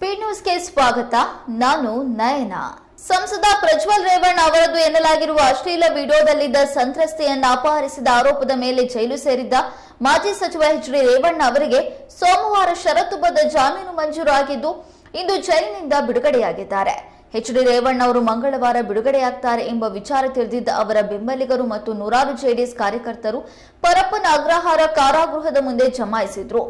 Speed ನ್ಯೂಸ್ಗೆ ಸ್ವಾಗತ. ನಾನು ನಯನ. ಸಂಸದ ಪ್ರಜ್ವಲ್ ರೇವಣ್ಣ ಅವರದ್ದು ಎನ್ನಲಾಗಿರುವ ಅಶ್ಲೀಲ ವಿಡಿಯೋದಲ್ಲಿದ್ದ ಸಂತ್ರಸ್ತೆಯನ್ನು ಅಪಹರಿಸಿದ ಆರೋಪದ ಮೇಲೆ ಜೈಲು ಸೇರಿದ್ದ ಮಾಜಿ ಸಚಿವ ಎಚ್ ಡಿ ರೇವಣ್ಣ ಅವರಿಗೆ ಸೋಮವಾರ ಷರತ್ತುಬದ್ಧ ಜಾಮೀನು ಮಂಜೂರಾಗಿದ್ದು ಇಂದು ಜೈಲಿನಿಂದ ಬಿಡುಗಡೆಯಾಗಿದ್ದಾರೆ. ಎಚ್ ಡಿ ರೇವಣ್ಣ ಅವರು ಮಂಗಳವಾರ ಬಿಡುಗಡೆಯಾಗ್ತಾರೆ ಎಂಬ ವಿಚಾರ ತಿಳಿದಿದ್ದ ಅವರ ಬೆಂಬಲಿಗರು ಮತ್ತು ನೂರಾರು ಜೆಡಿಎಸ್ ಕಾರ್ಯಕರ್ತರು ಪರಪ್ಪನ ಅಗ್ರಹಾರ ಕಾರಾಗೃಹದ ಮುಂದೆ ಜಮಾಯಿಸಿದ್ರು.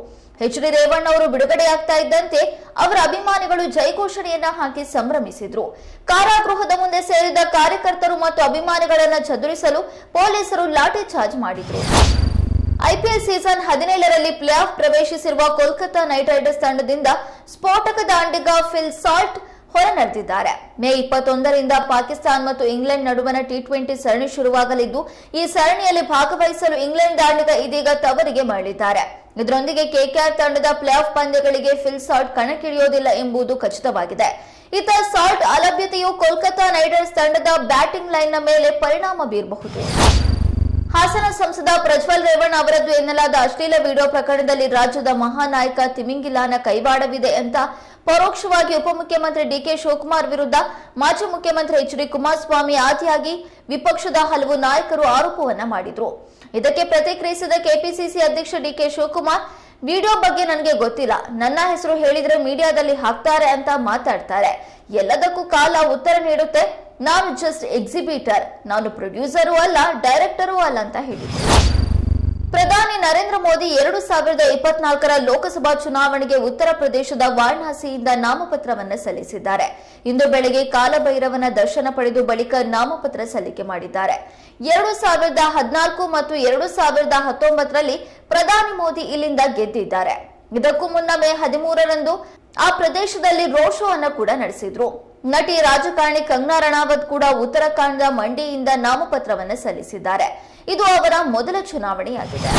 ಎಚ್ ಡಿ ರೇವಣ್ಣ ಅವರು ಬಿಡುಗಡೆಯಾಗ್ತಾ ಇದ್ದಂತೆ ಅವರ ಅಭಿಮಾನಿಗಳು ಜೈಘೋಷಣೆಯನ್ನ ಹಾಕಿ ಸಂಭ್ರಮಿಸಿದ್ರು. ಕಾರಾಗೃಹದ ಮುಂದೆ ಸೇರಿದ ಕಾರ್ಯಕರ್ತರು ಮತ್ತು ಅಭಿಮಾನಿಗಳನ್ನ ಚದುರಿಸಲು ಪೊಲೀಸರು ಲಾಠಿ ಚಾರ್ಜ್ ಮಾಡಿದ್ರು. ಐಪಿಎಲ್ ಸೀಸನ್ ಹದಿನೇಳರಲ್ಲಿ ಪ್ಲೇ ಆಫ್ ಪ್ರವೇಶಿಸಿರುವ ಕೋಲ್ಕತಾ ನೈಟ್ ರೈಡರ್ಸ್ ತಂಡದಿಂದ ಸ್ಫೋಟಕ ದಾಂಡಿಗ ಫಿಲ್ ಸಾಲ್ಟ್ ಹೊರ ನಡೆದಿದ್ದಾರೆ ಮೇ ಇಪ್ಪತ್ತೊಂದರಿಂದ ಪಾಕಿಸ್ತಾನ ಮತ್ತು ಇಂಗ್ಲೆಂಡ್ ನಡುವಣ ಟಿ ಟ್ವೆಂಟಿ ಸರಣಿ ಶುರುವಾಗಲಿದ್ದು, ಈ ಸರಣಿಯಲ್ಲಿ ಭಾಗವಹಿಸಲು ಇಂಗ್ಲೆಂಡ್ ದಾಂಡಿಗ ಇದೀಗ ತವರಿಗೆ ಮರಳಿದ್ದಾರೆ. ಇದರೊಂದಿಗೆ ಕೆಕೆಆರ್ ತಂಡದ ಪ್ಲೇ ಆಫ್ ಪಂದ್ಯಗಳಿಗೆ ಫಿಲ್ ಸಾಲ್ಟ್ ಕಣಕ್ಕಿಳಿಯೋದಿಲ್ಲ ಎಂಬುದು ಖಚಿತವಾಗಿದೆ. ಇತ ಸಾಲ್ಟ್ ಅಲಭ್ಯತೆಯು ಕೋಲ್ಕತಾ ನೈಟ್ ರೈಡರ್ಸ್ ತಂಡದ ಬ್ಯಾಟಿಂಗ್ ಲೈನ್ನ ಮೇಲೆ ಪರಿಣಾಮ ಬೀರಬಹುದು. ಹಾಸನ ಸಂಸದ ಪ್ರಜ್ವಲ್ ರೇವಣ್ಣ ಅವರದ್ದು ಎನ್ನಲಾದ ಅಶ್ಲೀಲ ವಿಡಿಯೋ ಪ್ರಕರಣದಲ್ಲಿ ರಾಜ್ಯದ ಮಹಾನಾಯಕ ತಿಮಿಂಗಿಲಾನ ಕೈವಾಡವಿದೆ ಅಂತ ಪರೋಕ್ಷವಾಗಿ ಉಪಮುಖ್ಯಮಂತ್ರಿ ಡಿಕೆ ಶಿವಕುಮಾರ್ ವಿರುದ್ಧ ಮಾಜಿ ಮುಖ್ಯಮಂತ್ರಿ ಎಚ್ ಡಿ ಕುಮಾರಸ್ವಾಮಿ ಆದಿಯಾಗಿ ವಿಪಕ್ಷದ ಹಲವು ನಾಯಕರು ಆರೋಪವನ್ನ ಮಾಡಿದ್ರು. ಇದಕ್ಕೆ ಪ್ರತಿಕ್ರಿಯಿಸಿದ ಕೆಪಿಸಿಸಿ ಅಧ್ಯಕ್ಷ ಡಿಕೆ ಶಿವಕುಮಾರ್, ವಿಡಿಯೋ ಬಗ್ಗೆ ನನಗೆ ಗೊತ್ತಿಲ್ಲ. ನನ್ನ ಹೆಸರು ಹೇಳಿದ್ರೆ ಮೀಡಿಯಾದಲ್ಲಿ ಹಾಕ್ತಾರೆ ಅಂತ ಮಾತಾಡ್ತಾರೆ. ಎಲ್ಲದಕ್ಕೂ ಕಾಲ ಉತ್ತರ ನೀಡುತ್ತೆ. ನಾನು ಜಸ್ಟ್ ಎಕ್ಸಿಬಿಟರ್. ನಾನು ಪ್ರೊಡ್ಯೂಸರು ಅಲ್ಲ, ಡೈರೆಕ್ಟರು ಅಲ್ಲ, ಅಂತ ಹೇಳಿದ್ರು. ಪ್ರಧಾನಿ ನರೇಂದ್ರ ಮೋದಿ ಎರಡು ಸಾವಿರದ ಇಪ್ಪತ್ನಾಲ್ಕರ ಲೋಕಸಭಾ ಚುನಾವಣೆಗೆ ಉತ್ತರ ಪ್ರದೇಶದ ವಾರಣಾಸಿಯಿಂದ ನಾಮಪತ್ರವನ್ನು ಸಲ್ಲಿಸಿದ್ದಾರೆ. ಇಂದು ಬೆಳಗ್ಗೆ ಕಾಲಭೈರವನ ದರ್ಶನ ಪಡೆದು ಬಳಿಕ ನಾಮಪತ್ರ ಸಲ್ಲಿಕೆ ಮಾಡಿದ್ದಾರೆ. ಎರಡು ಸಾವಿರದ ಹದಿನಾಲ್ಕು ಮತ್ತು ಎರಡು ಸಾವಿರದ ಹತ್ತೊಂಬತ್ತರಲ್ಲಿ ಪ್ರಧಾನಿ ಮೋದಿ ಇಲ್ಲಿಂದ ಗೆದ್ದಿದ್ದಾರೆ. ಇದಕ್ಕೂ ಮುನ್ನ ಮೇ ಹದಿಮೂರರಂದು ಆ ಪ್ರದೇಶದಲ್ಲಿ ರೋಡ್ ಶೋ ಅನ್ನು ಕೂಡ ನಡೆಸಿದ್ರು. ನಟಿ ರಾಜಕಾರಣಿ ಕಂಗನಾ ರಣಾವತ್ ಕೂಡ ಉತ್ತರಾಖಂಡದ ಮಂಡಿಯಿಂದ ನಾಮಪತ್ರವನ್ನು ಸಲ್ಲಿಸಿದ್ದಾರೆ. ಇದು ಅವರ ಮೊದಲ ಚುನಾವಣೆಯಾಗಿದೆ.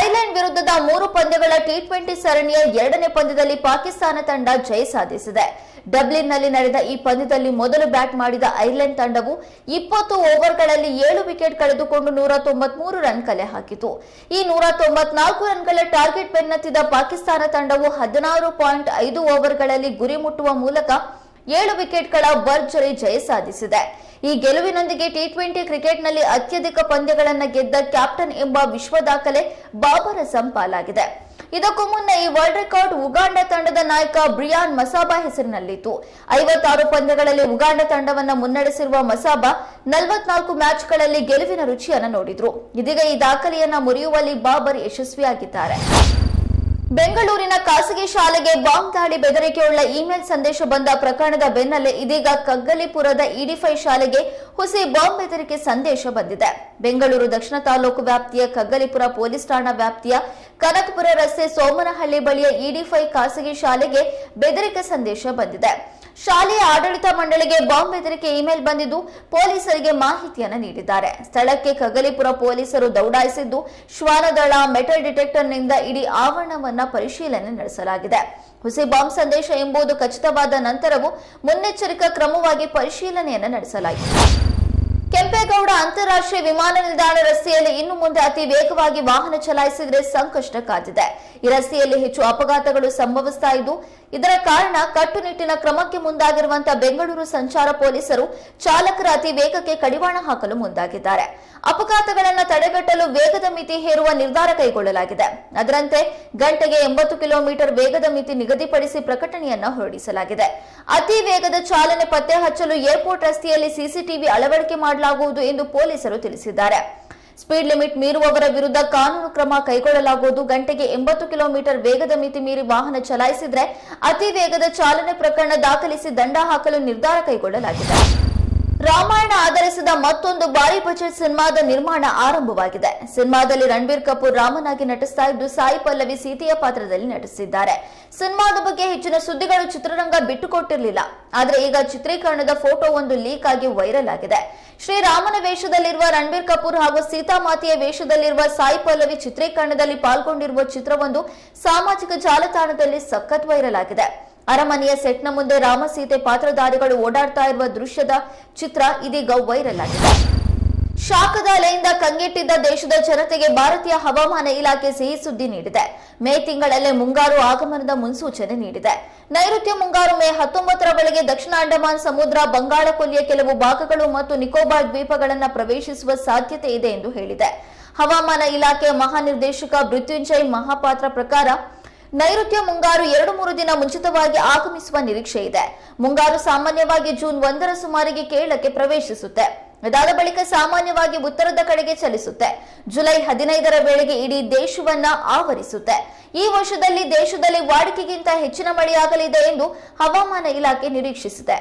ಐರ್ಲೆಂಡ್ ವಿರುದ್ಧದ ಮೂರು ಪಂದ್ಯಗಳ ಟಿ ಟ್ವೆಂಟಿ ಸರಣಿಯ ಎರಡನೇ ಪಂದ್ಯದಲ್ಲಿ ಪಾಕಿಸ್ತಾನ ತಂಡ ಜಯ ಸಾಧಿಸಿದೆ. ಡಬ್ಲಿನ್ನಲ್ಲಿ ನಡೆದ ಈ ಪಂದ್ಯದಲ್ಲಿ ಮೊದಲು ಬ್ಯಾಟ್ ಮಾಡಿದ ಐರ್ಲೆಂಡ್ ತಂಡವು ಇಪ್ಪತ್ತು ಓವರ್ಗಳಲ್ಲಿ ಏಳು ವಿಕೆಟ್ ಕಳೆದುಕೊಂಡು ನೂರ ತೊಂಬತ್ಮೂರು ರನ್ ಕಲೆ ಹಾಕಿತು. ಈ ನೂರ ತೊಂಬತ್ನಾಲ್ಕು ರನ್ಗಳ ಟಾರ್ಗೆಟ್ ಬೆನ್ನತ್ತಿದ ಪಾಕಿಸ್ತಾನ ತಂಡವು ಹದಿನಾರು ಪಾಯಿಂಟ್ ಐದು ಓವರ್ಗಳಲ್ಲಿ ಗುರಿ ಮುಟ್ಟುವ ಮೂಲಕ ಏಳು ವಿಕೆಟ್ಗಳ ಭರ್ಜರಿ ಜಯ ಸಾಧಿಸಿದೆ. ಈ ಗೆಲುವಿನೊಂದಿಗೆ ಟಿ ಟ್ವೆಂಟಿ ಕ್ರಿಕೆಟ್ನಲ್ಲಿ ಅತ್ಯಧಿಕ ಪಂದ್ಯಗಳನ್ನು ಗೆದ್ದ ಕ್ಯಾಪ್ಟನ್ ಎಂಬ ವಿಶ್ವ ದಾಖಲೆ ಬಾಬರ ಸಂಪಾಲಾಗಿದೆ. ಪಾಲಾಗಿದೆ ಇದಕ್ಕೂ ಮುನ್ನ ಈ ವರ್ಲ್ಡ್ ರೆಕಾರ್ಡ್ ಉಗಾಂಡ ತಂಡದ ನಾಯಕ ಬ್ರಿಯಾನ್ ಮಸಾಬಾ ಹೆಸರಿನಲ್ಲಿತ್ತು. ಐವತ್ತಾರು ಪಂದ್ಯಗಳಲ್ಲಿ ಉಗಾಂಡ ತಂಡವನ್ನು ಮುನ್ನಡೆಸಿರುವ ಮಸಾಬಾ ನಲವತ್ನಾಲ್ಕು ಮ್ಯಾಚ್ಗಳಲ್ಲಿ ಗೆಲುವಿನ ರುಚಿಯನ್ನು ನೋಡಿದ್ರು. ಇದೀಗ ಈ ದಾಖಲೆಯನ್ನ ಮುರಿಯುವಲ್ಲಿ ಬಾಬರ್ ಯಶಸ್ವಿಯಾಗಿದ್ದಾರೆ. ಬೆಂಗಳೂರಿನ ಖಾಸಗಿ ಶಾಲೆಗೆ ಬಾಂಬ್ ದಾಳಿ ಬೆದರಿಕೆಯುಳ್ಳ ಇಮೇಲ್ ಸಂದೇಶ ಬಂದ ಪ್ರಕರಣದ ಬೆನ್ನಲ್ಲೇ ಇದೀಗ ಕಗ್ಗಲಿಪುರದ ಇಡಿಫೈ ಶಾಲೆಗೆ ಹುಸಿ ಬಾಂಬ್ ಬೆದರಿಕೆ ಸಂದೇಶ ಬಂದಿದೆ. ಬೆಂಗಳೂರು ದಕ್ಷಿಣ ತಾಲೂಕು ವ್ಯಾಪ್ತಿಯ ಕಗ್ಗಲಿಪುರ ಪೊಲೀಸ್ ಠಾಣಾ ವ್ಯಾಪ್ತಿಯ ಕನಕಪುರ ರಸ್ತೆ ಸೋಮನಹಳ್ಳಿ ಬಳಿಯ ಇಡಿಫೈ ಖಾಸಗಿ ಶಾಲೆಗೆ ಬೆದರಿಕೆ ಸಂದೇಶ ಬಂದಿದೆ. ಶಾಲೆಯ ಆಡಳಿತ ಮಂಡಳಿಗೆ ಬಾಂಬ್ ಬೆದರಿಕೆ ಇಮೇಲ್ ಬಂದಿದ್ದು ಪೊಲೀಸರಿಗೆ ಮಾಹಿತಿಯನ್ನು ನೀಡಿದ್ದಾರೆ. ಸ್ಥಳಕ್ಕೆ ಕಗಲಿಪುರ ಪೊಲೀಸರು ದೌಡಾಯಿಸಿದ್ದು ಶ್ವಾನದಳ ಮೆಟಲ್ ಡಿಟೆಕ್ಟರ್ನಿಂದ ಇಡೀ ಆವರಣವನ್ನ ಪರಿಶೀಲನೆ ನಡೆಸಲಾಗಿದೆ. ಹುಸಿ ಬಾಂಬ್ ಸಂದೇಶ ಎಂಬುದು ಖಚಿತವಾದ ನಂತರವೂ ಮುನ್ನೆಚ್ಚರಿಕಾ ಕ್ರಮವಾಗಿ ಪರಿಶೀಲನೆಯನ್ನು ನಡೆಸಲಾಗಿದೆ ಕೆಂಪೇಗೌಡ ಅಂತಾರಾಷ್ಟ್ರೀಯ ವಿಮಾನ ನಿಲ್ದಾಣ ರಸ್ತೆಯಲ್ಲಿ ಇನ್ನು ಮುಂದೆ ಅತಿ ವೇಗವಾಗಿ ವಾಹನ ಚಲಾಯಿಸಿದರೆ ಸಂಕಷ್ಟ ಕಾದಿದೆ ಈ ರಸ್ತೆಯಲ್ಲಿ ಹೆಚ್ಚು ಅಪಘಾತಗಳು ಸಂಭವಿಸ್ತಾ ಇದ್ದು, ಇದರ ಕಾರಣ ಕಟ್ಟುನಿಟ್ಟಿನ ಕ್ರಮಕ್ಕೆ ಮುಂದಾಗಿರುವಂತಹ ಬೆಂಗಳೂರು ಸಂಚಾರ ಪೊಲೀಸರು ಚಾಲಕರ ಅತಿ ವೇಗಕ್ಕೆ ಕಡಿವಾಣ ಹಾಕಲು ಮುಂದಾಗಿದ್ದಾರೆ. ಅಪಘಾತಗಳನ್ನು ತಡೆಗಟ್ಟಲು ವೇಗದ ಮಿತಿ ಹೇರುವ ನಿರ್ಧಾರ ಕೈಗೊಳ್ಳಲಾಗಿದೆ. ಅದರಂತೆ ಗಂಟೆಗೆ ಎಂಬತ್ತು ಕಿಲೋಮೀಟರ್ ವೇಗದ ಮಿತಿ ನಿಗದಿಪಡಿಸಿ ಪ್ರಕಟಣೆಯನ್ನ ಹೊರಡಿಸಲಾಗಿದೆ. ಅತಿ ವೇಗದ ಚಾಲನೆ ಪತ್ತೆ ಹಚ್ಚಲು ಏರ್ಪೋರ್ಟ್ ರಸ್ತೆಯಲ್ಲಿ ಸಿಸಿಟಿವಿ ಅಳವಡಿಕೆ ಮಾಡಲಾಗುವುದು ಎಂದು ಪೊಲೀಸರು ತಿಳಿಸಿದ್ದಾರೆ. ಸ್ಪೀಡ್ ಲಿಮಿಟ್ ಮೀರುವವರ ವಿರುದ್ಧ ಕಾನೂನು ಕ್ರಮ ಕೈಗೊಳ್ಳಲಾಗುವುದು. ಗಂಟೆಗೆ ಎಂಬತ್ತು ಕಿಲೋಮೀಟರ್ ವೇಗದ ಮಿತಿ ಮೀರಿ ವಾಹನ ಚಲಾಯಿಸಿದರೆ ಅತಿ ವೇಗದ ಚಾಲನೆ ಪ್ರಕರಣ ದಾಖಲಿಸಿ ದಂಡ ಹಾಕಲು ನಿರ್ಧಾರ ಕೈಗೊಳ್ಳಲಾಗಿದೆ. ಮತ್ತೊಂದು ಭಾರಿ ಬಜೆಟ್ ಸಿನಿಮಾದ ನಿರ್ಮಾಣ ಆರಂಭವಾಗಿದೆ. ಸಿನಿಮಾದಲ್ಲಿ ರಣಬೀರ್ ಕಪೂರ್ ರಾಮನಾಗಿ ನಟಿಸ್ತಾ ಇದ್ದು, ಸಾಯಿ ಪಲ್ಲವಿ ಸೀತೆಯ ಪಾತ್ರದಲ್ಲಿ ನಟಿಸಿದ್ದಾರೆ. ಸಿನಿಮಾದ ಬಗ್ಗೆ ಹೆಚ್ಚಿನ ಸುದ್ದಿಗಳು ಚಿತ್ರರಂಗ ಬಿಟ್ಟುಕೊಟ್ಟಿರಲಿಲ್ಲ. ಆದರೆ ಈಗ ಚಿತ್ರೀಕರಣದ ಫೋಟೋ ಒಂದು ಲೀಕ್ ಆಗಿ ವೈರಲ್ ಆಗಿದೆ. ಶ್ರೀರಾಮನ ವೇಷದಲ್ಲಿರುವ ರಣಬೀರ್ ಕಪೂರ್ ಹಾಗೂ ಸೀತಾಮಾತೆಯ ವೇಷದಲ್ಲಿರುವ ಸಾಯಿ ಪಲ್ಲವಿ ಚಿತ್ರೀಕರಣದಲ್ಲಿ ಪಾಲ್ಗೊಂಡಿರುವ ಚಿತ್ರವೊಂದು ಸಾಮಾಜಿಕ ಜಾಲತಾಣದಲ್ಲಿ ಸಖತ್ ವೈರಲ್ ಆಗಿದೆ. ಅರಮನೆಯ ಸೆಟ್ನ ಮುಂದೆ ರಾಮಸೀತೆ ಪಾತ್ರಧಾರಿಗಳು ಓಡಾಡ್ತಾ ಇರುವ ದೃಶ್ಯದ ಚಿತ್ರ ಇದೀಗ ವೈರಲ್ ಆಗಿದೆ. ಶಾಖದ ಅಲೆಯಿಂದ ಕಂಗೆಟ್ಟಿದ್ದ ದೇಶದ ಜನತೆಗೆ ಭಾರತೀಯ ಹವಾಮಾನ ಇಲಾಖೆ ಸಿಹಿ ಸುದ್ದಿ ನೀಡಿದೆ. ಮೇ ತಿಂಗಳಲ್ಲೇ ಮುಂಗಾರು ಆಗಮನದ ಮುನ್ಸೂಚನೆ ನೀಡಿದೆ. ನೈಋತ್ಯ ಮುಂಗಾರು ಮೇ ಹತ್ತೊಂಬತ್ತರ ವೇಳೆಗೆ ದಕ್ಷಿಣ ಅಂಡಮಾನ್, ಸಮುದ್ರ, ಬಂಗಾಳ ಕೊಲ್ಲಿಯ ಕೆಲವು ಭಾಗಗಳು ಮತ್ತು ನಿಕೋಬಾರ್ ದ್ವೀಪಗಳನ್ನು ಪ್ರವೇಶಿಸುವ ಸಾಧ್ಯತೆ ಇದೆ ಎಂದು ಹೇಳಿದೆ. ಹವಾಮಾನ ಇಲಾಖೆ ಮಹಾನಿರ್ದೇಶಕ ಮೃತ್ಯುಂಜಯ್ ಮಹಾಪಾತ್ರ ಪ್ರಕಾರ ನೈಋತ್ಯ ಮುಂಗಾರು ಎರಡು ಮೂರು ದಿನ ಮುಂಚಿತವಾಗಿ ಆಗಮಿಸುವ ನಿರೀಕ್ಷೆ ಇದೆ. ಮುಂಗಾರು ಸಾಮಾನ್ಯವಾಗಿ ಜೂನ್ ಒಂದರ ಸುಮಾರಿಗೆ ಕೇರಳಕ್ಕೆ ಪ್ರವೇಶಿಸುತ್ತೆ. ಅದಾದ ಬಳಿಕ ಸಾಮಾನ್ಯವಾಗಿ ಉತ್ತರದ ಕಡೆಗೆ ಚಲಿಸುತ್ತೆ. ಜುಲೈ ಹದಿನೈದರ ವೇಳೆಗೆ ಇಡೀ ದೇಶವನ್ನ ಆವರಿಸುತ್ತೆ. ಈ ವರ್ಷದಲ್ಲಿ ದೇಶದಲ್ಲಿ ವಾಡಿಕೆಗಿಂತ ಹೆಚ್ಚಿನ ಮಳೆಯಾಗಲಿದೆ ಎಂದು ಹವಾಮಾನ ಇಲಾಖೆ ನಿರೀಕ್ಷಿಸಿದೆ.